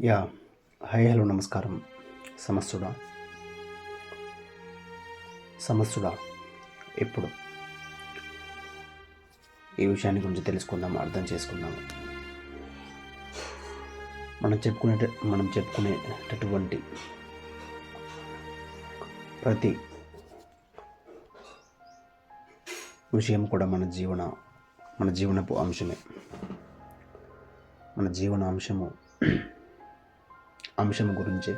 Yeah. Hi hello నమస్కారం. సమస్తుడా సమస్తుడా ఎప్పుడు? ఈ విషయాన్ని గురించి తెలుసుకుందాం అర్థం చేసుకుందాం. మనం చెప్పుకునే మనం చెప్పుకునేటటువంటి ప్రతి విషయం కూడా మన జీవన మన జీవనపు అంశమే. మన జీవన అంశము అంశం గురించి.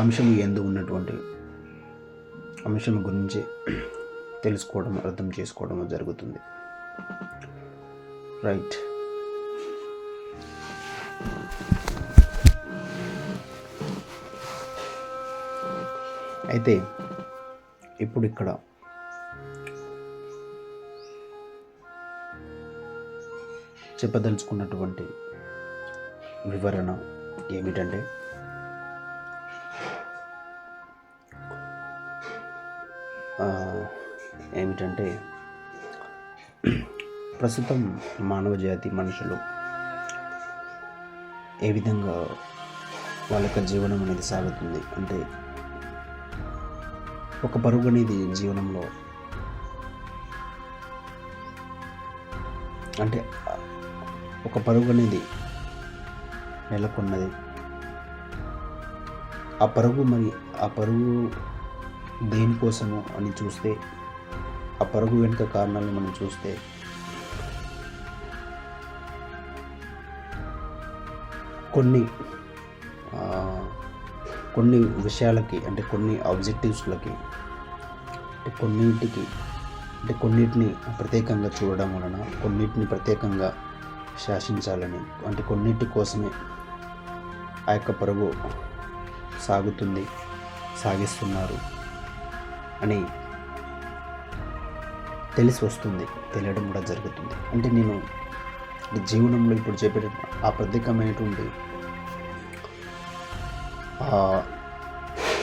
అంశం ఎందు ఉన్నటువంటి అంశం గురించి తెలుసుకోవడం అర్థం చేసుకోవడం జరుగుతుంది. రైట్ అయితే ఇప్పుడు ఇక్కడ చెప్పదలుచుకున్నటువంటి వివరణ ఏమిటంటే ఏమిటంటే ప్రస్తుతం మానవ జాతి మనుషులు ఏ విధంగా వాళ్ళ యొక్క జీవనం అనేది సాగుతుంది అంటే ఒక పరుగు అనేది జీవనంలో అంటే ఒక పరుగు అనేది నెలకొన్నది. ఆ పరుగు మరి ఆ పరుగు దేనికోసము అని చూస్తే ఆ పరుగు వెనుక కారణాలను మనం చూస్తే కొన్ని కొన్ని విషయాలకి అంటే కొన్ని ఆబ్జెక్టివ్స్లకి అంటే కొన్నిటికి అంటే కొన్నిటిని ప్రత్యేకంగా చూడడం వలన కొన్నిటిని ప్రత్యేకంగా శాసించాలని. వంటి కొన్నిటి కోసమే ఆ యొక్క పరుగు సాగుతుంది సాగిస్తున్నారు అని తెలిసి వస్తుంది తెలియడం కూడా జరుగుతుంది. అంటే నేను జీవనంలో ఇప్పుడు చెప్పే ఆ ప్రత్యేకమైనటువంటి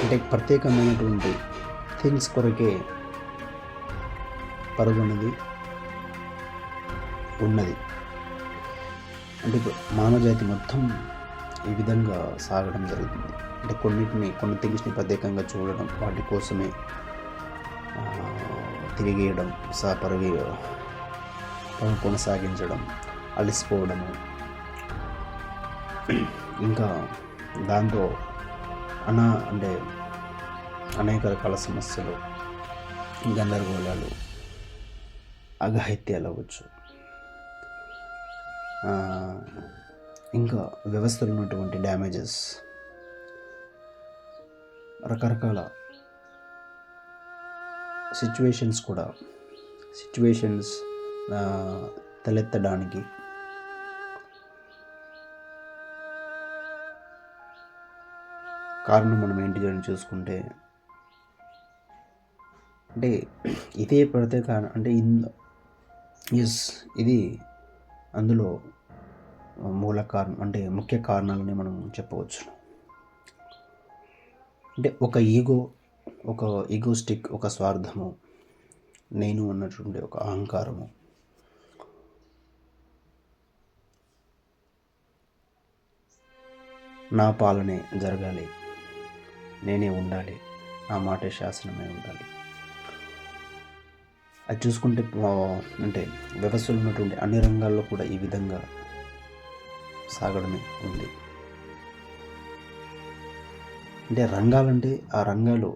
అంటే ప్రత్యేకమైనటువంటి థింగ్స్ కొరకే పరుగు అనేది ఉన్నది. అంటే మానవజాతి మొత్తం ఈ విధంగా సాగడం జరుగుతుంది. అంటే కొన్నిటిని కొన్ని థింగ్స్ని ప్రత్యేకంగా చూడడం వాటి కోసమే తిరిగేయడం సా పరుగు పరుగు కొనసాగించడం అలసిపోవడము. ఇంకా దాంతో అనా అంటే అనేక రకాల సమస్యలు గందరగోళాలు అఘాయిత్యాలు అవ్వచ్చు. ఇంకా వ్యవస్థలు ఉన్నటువంటి డ్యామేజెస్. రకరకాల సిచ్యువేషన్స్ కూడా సిచ్యువేషన్స్ తలెత్తడానికి. కారణం మనం ఏంటి అని చూసుకుంటే అంటే ఇదే ప్రత్యేక అంటే ఇన్ ఎస్ ఇది అందులో మూల కారణం అంటే ముఖ్య కారణాలని మనం చెప్పవచ్చు. అంటే ఒక ఈగో ఒక ఈగోస్టిక్ ఒక స్వార్థము నేను అన్నటువంటి ఒక అహంకారము. నా పాలనే జరగాలి. నేనే ఉండాలి. నా మాటే శాసనమే ఉండాలి. అది చూసుకుంటే అంటే వ్యవస్థలు ఉన్నటువంటి అన్ని రంగాల్లో కూడా ఈ విధంగా సాగడమే ఉంది. అంటే రంగాలంటే ఆ రంగాలు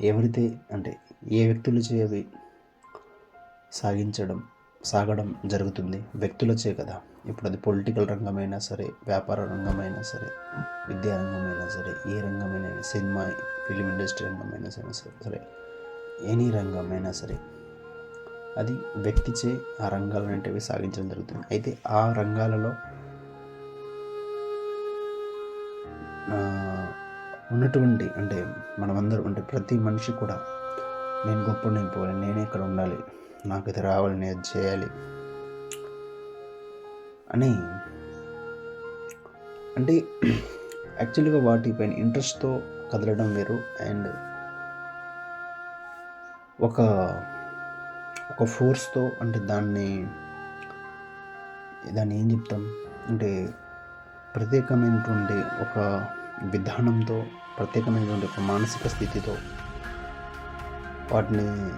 ఎవరైతే అంటే ఏ వ్యక్తులు చేయవి సాగించడం సాగడం జరుగుతుంది? వ్యక్తులచే కదా. ఇప్పుడు అది పొలిటికల్ రంగమైనా సరే వ్యాపార రంగమైనా సరే విద్యా రంగమైనా సరే ఏ రంగమైనా సినిమా ఫిలిం ఇండస్ట్రీ రంగమైనా సరే సరే ఎనీ రంగమైనా సరే అది వ్యక్తిచే ఆ రంగాలు అనేటివి సాగించడం జరుగుతుంది. అయితే ఆ రంగాలలో ఉన్నటువంటి అంటే మనమందరం అంటే ప్రతి మనిషి కూడా నేను గొప్ప నేను పోవాలి నేనే ఇక్కడ ఉండాలి నాకు ఇది రావాలి నేను అది చేయాలి అని అంటే యాక్చువల్గా వాటిపైన ఇంట్రెస్ట్తో కదలడం వేరు. అండ్ ఒక ఒక ఫోర్స్తో అంటే దాన్ని దాన్ని ఏం చెప్తాం? అంటే ప్రత్యేకమైనటువంటి ఒక విధానంతో ప్రత్యేకమైనటువంటి ఒక మానసిక స్థితితో వాటిని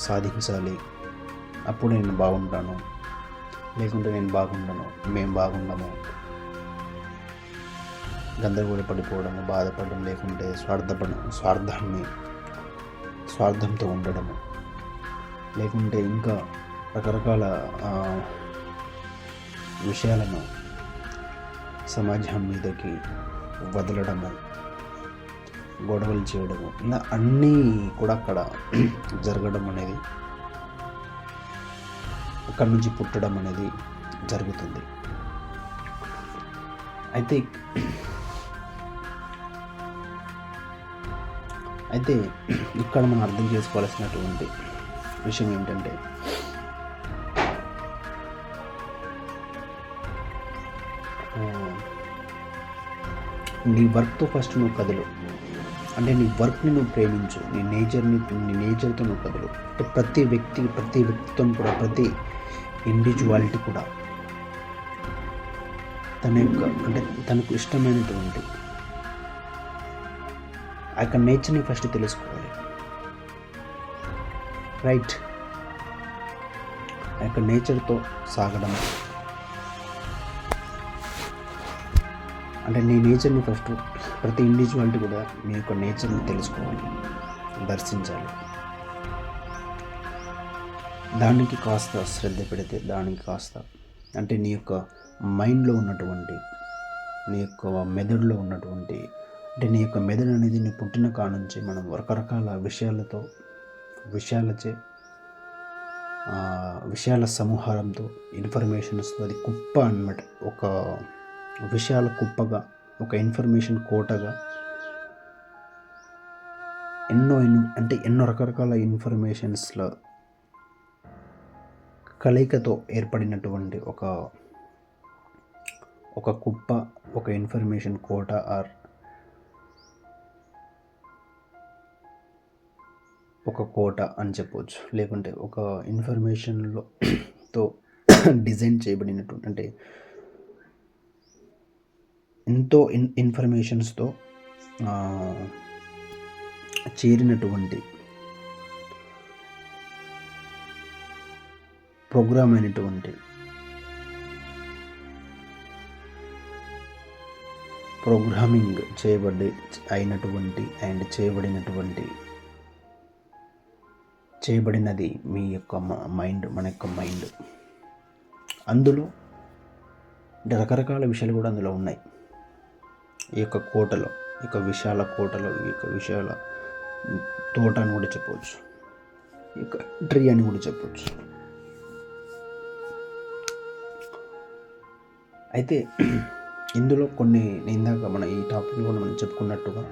సాధించాలి. అప్పుడు నేను బాగుంటాను. లేకుంటే నేను బాగుండను. మేము బాగుండము. గందరగోళ పడిపోవడం బాధపడడం లేకుంటే స్వార్థపడ స్వార్థాన్ని స్వార్థంతో ఉండడము. లేకుంటే ఇంకా రకరకాల విషయాలను సమాజం మీదకి వదలడము గొడవలు చేయడము ఇలా అన్నీ కూడా అక్కడ జరగడం అనేది అక్కడి నుంచి పుట్టడం అనేది జరుగుతుంది. అయితే అయితే ఇక్కడ మనం అర్థం చేసుకోవాల్సినటువంటి విషయం ఏంటంటే నీ వర్క్తో ఫస్ట్ నువ్వు కదలు. అంటే నీ వర్క్ని నువ్వు ప్రేమించు నీ నేచర్ని నీ నేచర్తో నువ్వు కదలు. అంటే ప్రతి వ్యక్తి ప్రతి వ్యక్తిత్వం కూడా ప్రతి ఇండివిజువాలిటీ కూడా తన యొక్క అంటే తనకు ఇష్టమైనటువంటి ఆ యొక్క నేచర్ని ఫస్ట్ తెలుసుకోవాలి. రైట్. ఆ యొక్క నేచర్తో సాగడం. అంటే నీ నేచర్ని ఫస్ట్ ప్రతి ఇండివిజువాలిటీ కూడా నీ యొక్క నేచర్ని తెలుసుకోవాలి దర్శించాలి. దానికి కాస్త శ్రద్ధ పెడితే దానికి కాస్త అంటే నీ యొక్క మైండ్లో ఉన్నటువంటి నీ యొక్క మెదడులో ఉన్నటువంటి అంటే నీ యొక్క మెదడు అనేది నీ పుట్టిన కాడ నుంచి మనం రకరకాల విషయాలతో విషయాలచే విషయాల సమాహారంతో ఇన్ఫర్మేషన్స్తో అది కుప్ప అన్నమాట. ఒక విషయాల కుప్పగా ఒక ఇన్ఫర్మేషన్ కోటగా ఎన్నో ఎన్నో అంటే ఎన్నో రకరకాల ఇన్ఫర్మేషన్స్లో కలయికతో ఏర్పడినటువంటి ఒక ఒక కుప్ప ఒక ఇన్ఫర్మేషన్ కోట ఆర్ ఒక కోట అని చెప్పవచ్చు లేకుంటే ఒక ఇన్ఫర్మేషన్లో తో డిజైన్ చేయబడినటువంటి అంటే ఎంతో ఇన్ ఇన్ఫర్మేషన్స్తో చేరినటువంటి ప్రోగ్రామ్ అయినటువంటి ప్రోగ్రామింగ్ చేయబడి అయినటువంటి అండ్ చేయబడినటువంటి చేయబడినది మీ యొక్క మైండ్ మన యొక్క మైండ్ అందులో అంటే రకరకాల విషయాలు కూడా అందులో ఉన్నాయి. ఈ యొక్క కోటలో ఈ యొక్క విశాల కోటలో ఈ యొక్క విశాల తోట అని కూడా చెప్పవచ్చు. ఈ యొక్క ట్రీ అని కూడా చెప్పవచ్చు. అయితే ఇందులో కొన్ని ఇందాక మన ఈ టాపిక్లో కూడా మనం చెప్పుకున్నట్టుగా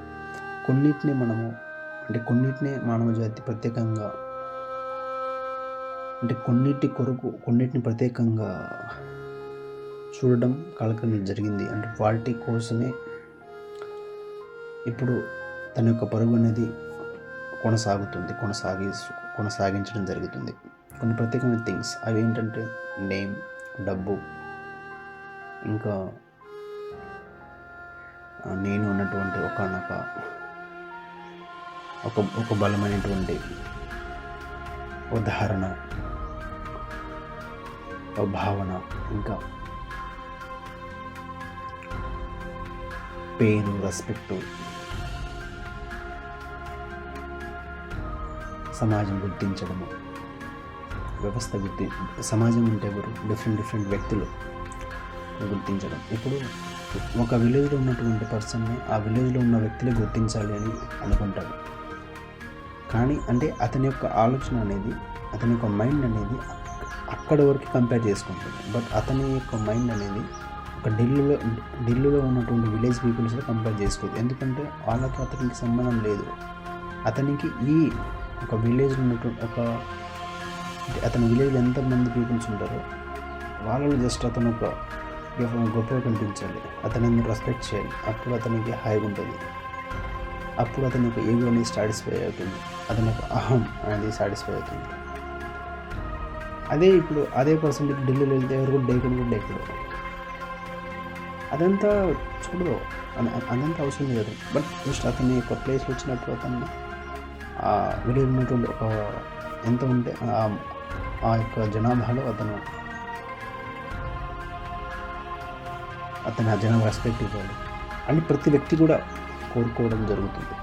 కొన్నిటిని మనము అంటే కొన్నిటినే మానవ జాతి ప్రత్యేకంగా అంటే కొన్నిటి కొరకు కొన్నిటిని ప్రత్యేకంగా చూడడం కాలక్రమం జరిగింది. అంటే వాటి కోసమే ఇప్పుడు తన యొక్క పరుగు అనేది కొనసాగుతుంది కొనసాగి కొనసాగించడం జరుగుతుంది. కొన్ని ప్రత్యేకమైన థింగ్స్. అవి ఏంటంటే నేమ్ డబ్బు ఇంకా నేను ఉన్నటువంటి ఒకనొక ఒక ఒక బలమైనటువంటి ఉదాహరణ భావన ఇంకా పెయిన్ రెస్పెక్టు సమాజం గుర్తించడము. వ్యవస్థ గుర్తి సమాజం అంటే ఎవరు? డిఫరెంట్ డిఫరెంట్ వ్యక్తులు గుర్తించడం. ఇప్పుడు ఒక విలేజ్లో ఉన్నటువంటి పర్సన్ని ఆ విలేజ్లో ఉన్న వ్యక్తులే గుర్తించాలి అని అనుకుంటాడు కానీ అంటే అతని యొక్క ఆలోచన అనేది అతని యొక్క మైండ్ అనేది అక్కడ వరకు కంపేర్ చేసుకుంటుంది బట్ అతని యొక్క మైండ్ అనేది ఒక ఢిల్లీలో ఢిల్లీలో ఉన్నటువంటి విలేజ్ పీపుల్స్తో కంపేర్ చేసుకోదు. ఎందుకంటే వాళ్ళకి అతనికి సంబంధం లేదు. అతనికి ఈ ఒక విలేజ్లో ఉన్నటువంటి ఒక అతని విలేజ్లో ఎంతమంది పీపుల్స్ ఉంటారో వాళ్ళలో జస్ట్ అతను ఒక గొప్ప- గొప్పగా కనిపించాలి. అతనిని రెస్పెక్ట్ చేయాలి. అప్పుడు అతనికి హాయిగా ఉంటుంది. అప్పుడు అతని యొక్క ఈగో అనేది సాటిస్ఫై అవుతుంది. అతని యొక్క అహం అనేది సాటిస్ఫై అవుతుంది. అదే ఇప్పుడు అదే పర్సన్ ఢిల్లీలో వెళ్తే ఎవరు కూడా డేకుడు కూడా డేకుడు అదంతా చూడదు అదంతా అవసరం లేదు బట్ జస్ట్ అతని ఒక ప్లేస్ వచ్చినప్పుడు అతన్ని ఆ వీడియో ఉన్నటువంటి ఒక ఎంత ఉంటే ఆ- ఆ యొక్క జనాభాలో అతను అతని ఆ జనాభా రెస్పెక్ట్ ఇవ్వాలి. అని ప్రతి వ్యక్తి కూడా కోరుకోవడం జరుగుతుంది.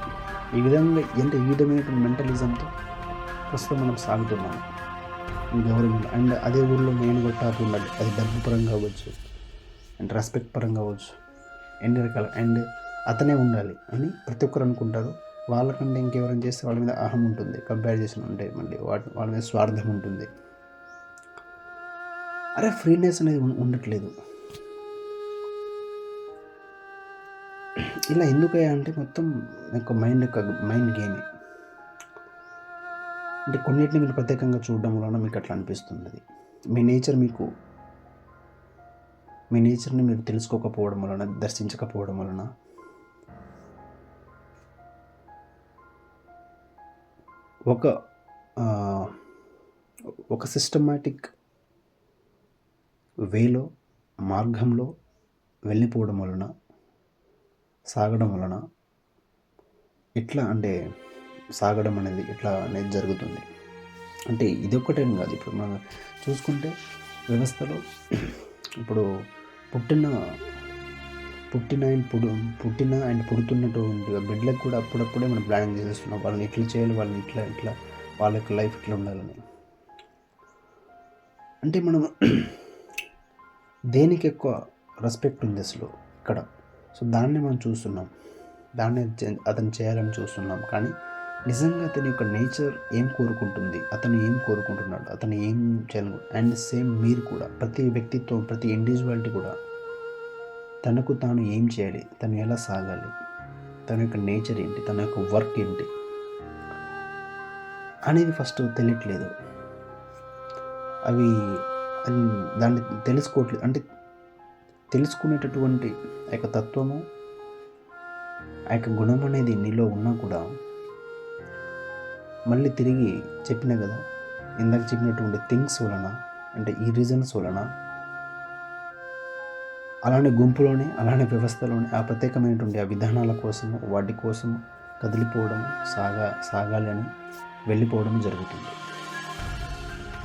ఈ విధంగా ఎంత ఈ విధమైనటువంటి మెంటలిజంతో ప్రస్తుతం మనం సాగుతున్నాము గవర్నమెంట్ అండ్ అదే ఊళ్ళో మెయిన్ కూడా టాప్ ఉండాలి అది డబ్బు పరంగా అవ్వచ్చు అండ్ రెస్పెక్ట్ పరంగా అవ్వచ్చు. ఎన్ని రకాల అండ్ అతనే ఉండాలి అని ప్రతి ఒక్కరు అనుకుంటారు. వాళ్ళకంటే ఇంకెవరైనా చేస్తే వాళ్ళ మీద అహం ఉంటుంది. కంపేర్ చేసిన ఉంటే మళ్ళీ వాటి వాళ్ళ మీద స్వార్థం ఉంటుంది. అరే ఫ్రీనెస్ అనేది ఉండట్లేదు. ఇలా ఎందుకయ్యా అంటే మొత్తం యొక్క మైండ్ యొక్క మైండ్ గేమే అంటే కొన్నిటిని మీరు ప్రత్యేకంగా చూడడం వలన మీకు అట్లా అనిపిస్తుంది మీ నేచర్ మీకు మీ నేచర్ని మీరు తెలుసుకోకపోవడం వలన దర్శించకపోవడం వలన ఒక ఒక సిస్టమాటిక్ వేలో మార్గంలో వెళ్ళిపోవడం వలన సాగడం వలన ఎట్లా అంటే సాగడం అనేది ఇట్లా అనేది జరుగుతుంది? అంటే ఇది ఒక్కటేం కాదు. ఇప్పుడు మనం చూసుకుంటే వ్యవస్థలో ఇప్పుడు పుట్టిన పుట్టిన అండ్ పుడు పుట్టిన అండ్ పుడుతున్నటువంటి బిడ్డలకు కూడా అప్పుడప్పుడే మనం ప్లానింగ్ చేసేస్తున్నాం. వాళ్ళని ఇట్లా చేయాలి? వాళ్ళని ఇట్లా ఇట్లా వాళ్ళ యొక్క లైఫ్ ఇట్లా ఉండాలని. అంటే మనం దేనికి ఎక్కువ రెస్పెక్ట్ ఉంది అసలు ఇక్కడ? సో దాన్ని మనం చూస్తున్నాం. దాన్ని అతను చేయాలని చూస్తున్నాం. కానీ నిజంగా అతని యొక్క నేచర్ ఏం కోరుకుంటుంది? అతను ఏం కోరుకుంటున్నాడు? అతను ఏం చేయాలను అండ్ సేమ్ మీరు కూడా ప్రతి వ్యక్తిత్వం ప్రతి ఇండివిజువాలిటీ కూడా తనకు తాను ఏం చేయాలి? తను ఎలా సాగాలి? తన యొక్క నేచర్ ఏంటి? తన యొక్క వర్క్ ఏంటి? అనేది ఫస్ట్ తెలియట్లేదు. అవి అది దాన్ని తెలుసుకోవట్లేదు. అంటే తెలుసుకునేటటువంటి ఆ యొక్క తత్వము ఆ యొక్క గుణం అనేది నీలో ఉన్నా కూడా మళ్ళీ తిరిగి చెప్పిన కదా ఇందాక చెప్పినటువంటి థింగ్స్ వలన అంటే ఈ రీజన్స్ వలన అలానే గుంపులోనే అలానే వ్యవస్థలోనే ఆ ప్రత్యేకమైనటువంటి ఆ విధానాల కోసం వాటి కోసం కదిలిపోవడం సాగా సాగాలి అని వెళ్ళిపోవడం జరుగుతుంది.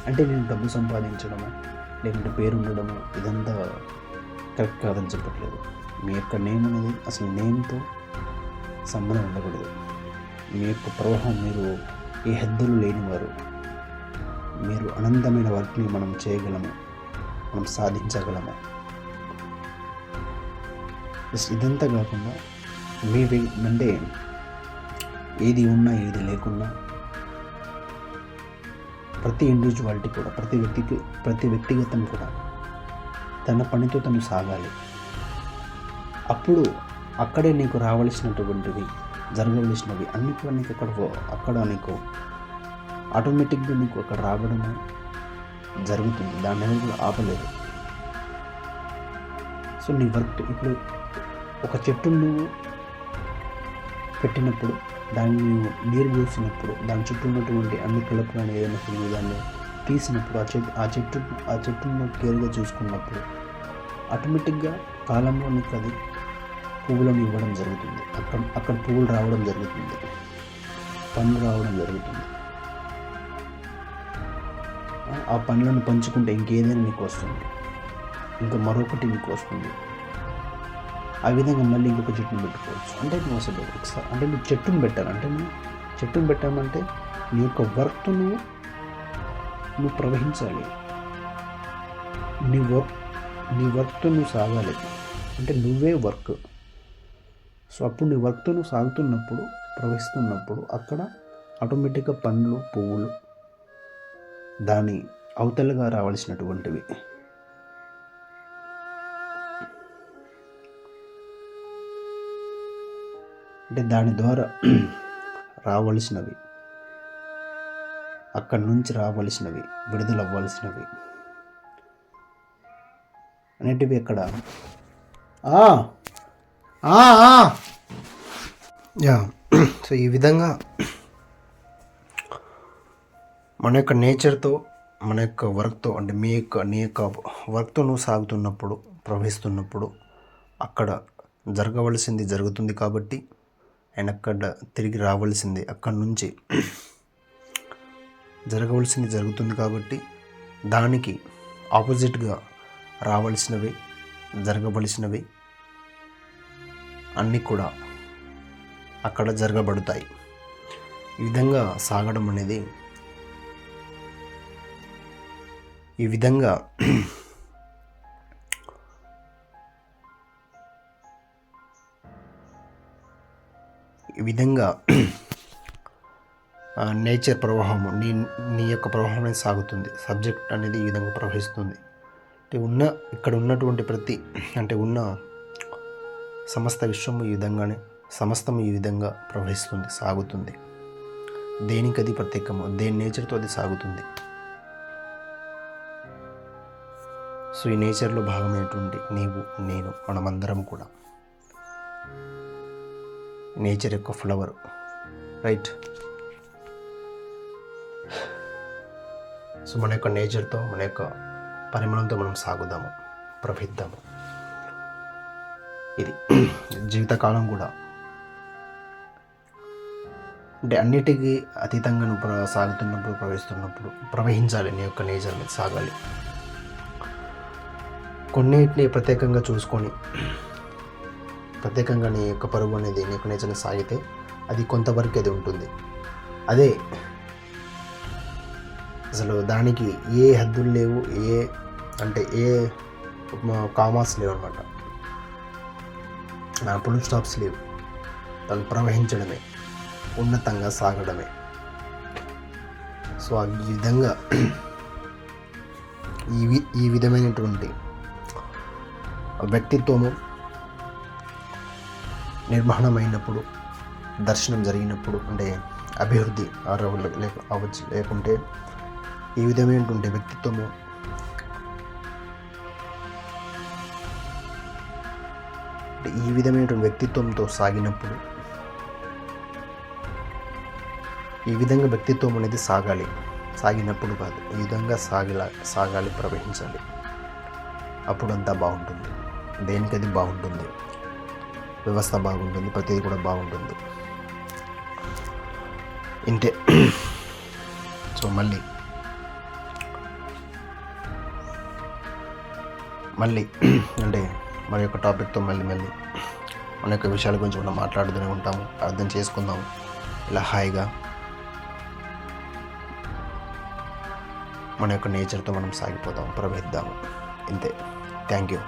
అంటే నేను డబ్బు సంపాదించడము లేకుంటే పేరు ఉండడము ఇదంతా కరెక్ట్ కాదని చెప్పట్లేదు. మీ యొక్క నేమ్ అనేది అసలు నేమ్తో సంబంధం ఉండకూడదు. మీ యొక్క ప్రవాహం మీరు ఏ హద్దులు లేనివారు. మీరు అనంతమైన వర్క్ని మనం చేయగలము. మనం సాధించగలము. జస్ట్ ఇదంతా కాకుండా మీ అంటే ఏది ఉన్నా ఏది లేకున్నా ప్రతి ఇండివిజువాలిటీ కూడా ప్రతి వ్యక్తికి ప్రతి వ్యక్తిగతం కూడా తన పనితో తను సాగాలి. అప్పుడు అక్కడే నీకు రావలసినటువంటిది జరగవలసినవి అన్ని కూడా నీకు అక్కడ అక్కడ నీకు ఆటోమేటిక్గా నీకు అక్కడ రావడము జరుగుతుంది. దాని అనేది కూడా ఆపలేదు సో నీ వర్క్ ఇప్పుడు ఒక చెట్టును నువ్వు పెట్టినప్పుడు దాన్ని నువ్వు నీరు పోసినప్పుడు దాని చుట్టూ ఉన్నటువంటి అన్ని కలుపులను ఏదైనా సరే దాన్ని తీసినప్పుడు ఆ చెట్టు ఆ చెట్టు ఆ చెట్టును కేర్గా చూసుకున్నప్పుడు ఆటోమేటిక్గా కాలంలో నీకు అది పువ్వులను ఇవ్వడం జరుగుతుంది. అక్కడ అక్కడ పువ్వులు రావడం జరుగుతుంది. పండ్లు రావడం జరుగుతుంది. ఆ- పండ్లను పంచుకుంటే ఇంకేదైనా నీకు వస్తుంది. ఇంకా మరొకటి నీకు వస్తుంది. ఆ విధంగా మళ్ళీ ఇంకొక చెట్టుని పెట్టుకోవచ్చు. అంటే నువ్వు అసలు ఒకసారి అంటే నువ్వు చెట్టును పెట్టాలి. అంటే నువ్వు చెట్టును పెట్టామంటే నీ యొక్క వర్క్ నువ్వు నువ్వు ప్రవహించాలి. నీ వర్క్ నీ వర్క్తో నువ్వు సాగాలి. అంటే నువ్వే వర్క్. సో అప్పుడు నీ వర్క్తో నువ్వు సాగుతున్నప్పుడు ప్రవహిస్తున్నప్పుడు అక్కడ ఆటోమేటిక్గా పండ్లు పువ్వులు దాని అవతలగా రావాల్సినటువంటివి. అంటే దాని ద్వారా రావలసినవి. అక్కడి నుంచి రావలసినవి విడుదల అవ్వాల్సినవి అనేటివి అక్కడ. ఆ. యా సో ఈ విధంగా మన యొక్క నేచర్తో మన యొక్క వర్క్తో అంటే మీ యొక్క నీ యొక్క వర్క్తో నువ్వు సాగుతున్నప్పుడు ప్రవహిస్తున్నప్పుడు అక్కడ జరగవలసింది జరుగుతుంది కాబట్టి అండ్ అక్కడ తిరిగి రావాల్సింది అక్కడి నుంచి జరగవలసింది జరుగుతుంది కాబట్టి దానికి ఆపోజిట్గా రావాల్సినవి జరగవలసినవి అన్నీ కూడా అక్కడ జరగబడతాయి. ఈ విధంగా సాగడం అనేది ఈ విధంగా ఈ విధంగా నేచర్ ప్రవాహం నీ నీ యొక్క ప్రవాహం అనేది సాగుతుంది. సబ్జెక్ట్ అనేది ఈ విధంగా ప్రవహిస్తుంది. అంటే ఉన్న ఇక్కడ ఉన్నటువంటి ప్రతి అంటే ఉన్న సమస్త విశ్వము ఈ విధంగానే సమస్తం ఈ విధంగా ప్రవహిస్తుంది సాగుతుంది. దేనికి అది ప్రత్యేకము దేని నేచర్తో అది సాగుతుంది? సో ఈ నేచర్లో భాగమైనటువంటి నీవు నేను మనమందరం కూడా. నేచర్ యొక్క ఫ్లవర్. రైట్? సో మన యొక్క నేచర్తో మన యొక్క పరిమాణంతో మనం సాగుదాము ప్రభిద్దాము ఇది జీవితకాలం కూడా. అంటే అన్నిటికీ అతీతంగా నువ్వు సాగుతున్నప్పుడు ప్రవహిస్తున్నప్పుడు ప్రవహించాలి నీ యొక్క నేచర్ మీద సాగాలి. కొన్నిటిని ప్రత్యేకంగా చూసుకొని ప్రత్యేకంగా నీ యొక్క పరుగు అనేది నీ యొక్క నేచర్ని సాగితే అది కొంతవరకు అది ఉంటుంది. అదే అసలు దానికి ఏ హద్దులు లేవు ఏ అంటే ఏ కామాస్ లేవు అనమాట నా పుల్ స్టాప్స్ లేవు. తను ప్రవహించడమే ఉన్నతంగా సాగడమే. సో ఈ విధంగా ఈ ఈ విధమైనటువంటి వ్యక్తిత్వము నిర్మాణమైనప్పుడు దర్శనం జరిగినప్పుడు అంటే అభివృద్ధి లేక అవ్వచ్చు లేకుంటే ఈ విధమైనటువంటి వ్యక్తిత్వము ఈ విధమైనటువంటి వ్యక్తిత్వంతో సాగినప్పుడు ఈ విధంగా వ్యక్తిత్వం అనేది సాగాలి. సాగినప్పుడు కాదు ఈ విధంగా సాగిలా సాగాలి ప్రవహించాలి. అప్పుడు అంతా బాగుంటుంది దేనికది బాగుంటుంది? వ్యవస్థ బాగుంటుంది ప్రతిదీ కూడా బాగుంటుంది. ఇంతే. సో మళ్ళీ. మళ్ళీ. అంటే మన యొక్క టాపిక్తో మళ్ళీ మళ్ళీ మన యొక్క విషయాల గురించి మనం మాట్లాడుతూనే ఉంటాము అర్థం చేసుకుందాము. ఇలా హాయిగా మన యొక్క నేచర్తో మనం సాగిపోదాం ప్రవహిద్దాము ఇంతే. Thank you